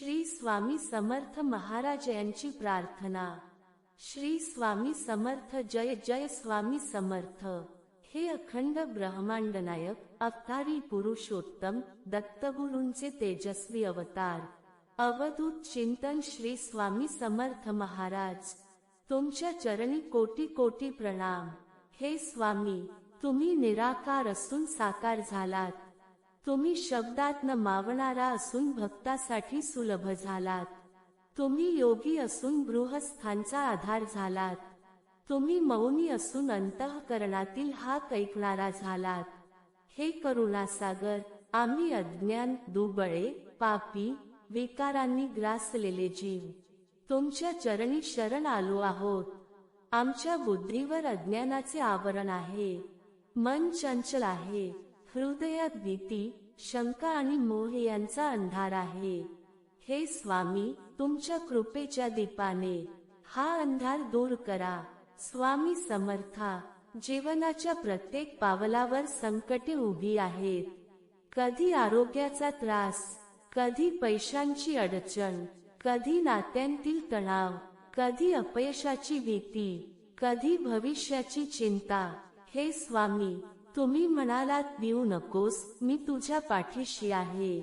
श्री स्वामी समर्थ महाराज यांची प्रार्थना. श्री स्वामी समर्थ जय जय स्वामी समर्थ. हे अखंड ब्रह्मांड नायक अवतारी पुरुषोत्तम दत्तगुरूंचे तेजस्वी अवतार. अवधूत चिंतन श्री स्वामी समर्थ महाराज. तुमच्या चरणी कोटी कोटी प्रणाम. हे स्वामी तुम्ही निराकार असून साकार झालात. तुम्ही शब्दात न मावणारा असून भक्तासाठी सुलभ झालात. तुम्ही योगी असून गृहस्थांचा आधार झालात. तुम्ही मौनी असून अंतःकरणातील हा ऐकणारा झालात. हे करुणासागर आम्ही अज्ञान दुबळे पापी विकारांनी ग्रासलेले जीव. तुमच्या चरणी शरण आलो आहोत. आमच्या बुद्धीवर अज्ञानाचे आवरण आहे. मन चंचल आहे. हृदयात भीती शंका आणि मोह यांचा अंधार आहे. हे स्वामी तुमच्या कृपेच्या दीपाने हा अंधार दूर करा. स्वामी समर्था जीवनाच्या प्रत्येक पावलावर संकटे उभी आहेत. कधी आरोग्याचा त्रास कधी पैशांची अडचण कधी नात्यांतील तणाव कधी अपयशाची भीती कधी भविष्याची चिंता हे स्वामी तुम्ही म्हणालात देऊ नकोस मी तुझ्या पाठीशी आहे.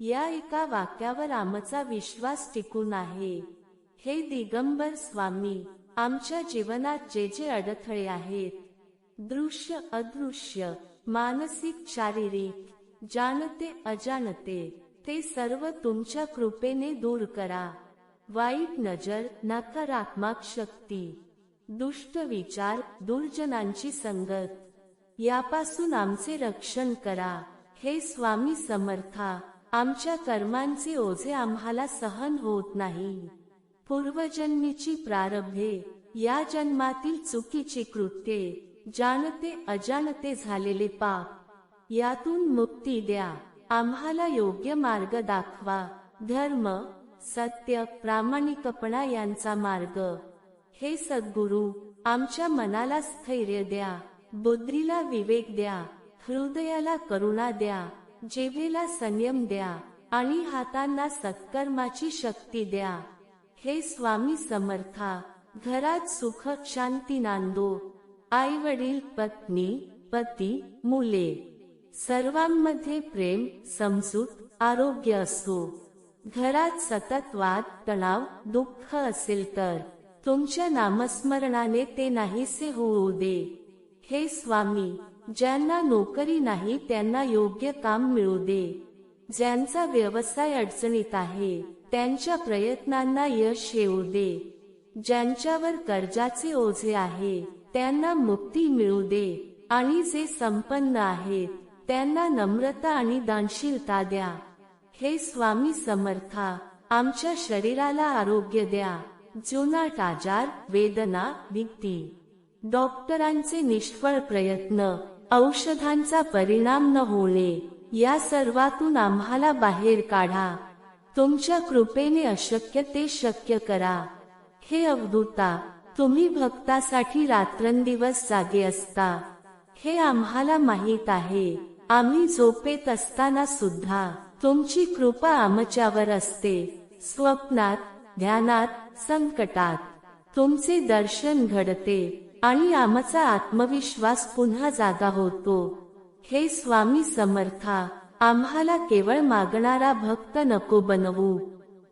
या एका वाक्यावर आमचा विश्वास टिकून आहे. हे दिगंबर स्वामी आमच्या जीवनात जे जे अडथळे आहेत दृश्य अदृश्य मानसिक शारीरिक जाणते अजाणते ते सर्व तुमच्या कृपेने दूर करा. वाईट नजर नकारात्मक शक्ती दुष्ट विचार दुर्जनांची संगत यापासून आमचे रक्षण करा. हे स्वामी समर्था आमच्या कर्मांचे ओझे आम्हाला सहन होत नाही. पूर्वजन्मीची प्रारब्धे या जन्मातील चुकीची कृत्ये जाणते अजाणते झालेले पाप यातून मुक्ती द्या. आम्हाला योग्य मार्ग दाखवा. धर्म सत्य प्रामाणिकपणा यांचा मार्ग. हे सद्गुरू आमच्या मनाला स्थैर्य द्या. बुद्धीला विवेक द्या हृदयाला करुणा द्या जिभेला संयम द्या आणि हातांना सत्कर्माची शक्ती द्या. हे स्वामी समर्था घरात सुख शांती नांदो. आई वडील पत्नी पती मुले. सर्वांमध्ये प्रेम समजूत आरोग्य असो. घरात सतत वाद तणाव दुःख असेल तर तुमच्या नामस्मरणाने ते नाहीसे होऊ दे. हे स्वामी ज्यांना नोकरी नाही त्यांना योग्य काम मिळू दे. ज्यांचा व्यवसाय अडचणीत आहे त्यांच्या प्रयत्नांना यश येऊ दे. ज्यांच्यावर कर्जाचे ओझे आहे त्यांना मुक्ती मिळू दे. आणि जे संपन्न आहेत त्यांना नम्रता आणि दानशीलता द्या. हे स्वामी समर्था आमच्या शरीराला आरोग्य द्या. जुनाट आजार वेदना भीती डॉक्टरांचे निष्फळ प्रयत्न औषधांचा परिणाम न होणे या सर्वातून आम्हाला बाहेर काढा. तुमच्या कृपेने अशक्य ते शक्य करा. हे अवधूता तुम्ही भक्तासाठी रात्रंदिवस जागे असता. हे आम्हाला माहीत आहे. आम्ही झोपेत असताना सुद्धा तुमची कृपा आमच्यावर असते. स्वप्नात ध्यानात संकटात तुमचे दर्शन घडते. आणि आमचा आत्मविश्वास पुन्हा जागा होतो. हे स्वामी समर्था आम्हाला केवळ मागणारा भक्त नको बनवू.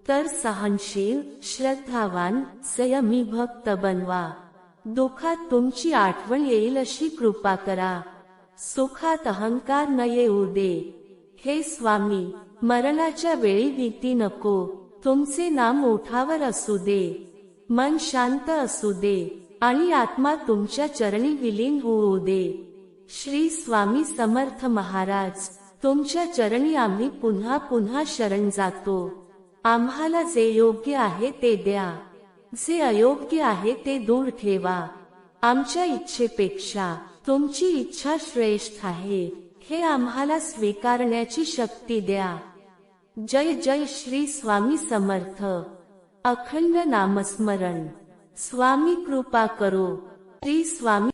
तर सहनशील श्रद्धावान संयमी भक्त बनवा. दुःखात तुमची आठवण येईल अशी कृपा करा. सुखात अहंकार न येऊ दे. हे स्वामी मरणाच्या वेळी भीती नको. तुमचे नाम ओठावर असू दे. मन शांत असू दे. आणि आत्मा तुमच्या चरणी विलीन होऊ दे. श्री स्वामी समर्थ महाराज तुमच्या चरणी आम्ही पुन्हा पुन्हा शरण जातो. आम्हाला जे योग्य आहे ते द्या. जे अयोग्य आहे ते दूर ठेवा. आमच्या इच्छेपेक्षा तुमची इच्छा श्रेष्ठ आहे. हे आम्हाला स्वीकारण्याची शक्ती द्या. जय जय श्री स्वामी समर्थ. अखंड नामस्मरण. स्वामी कृपा करो श्री स्वामी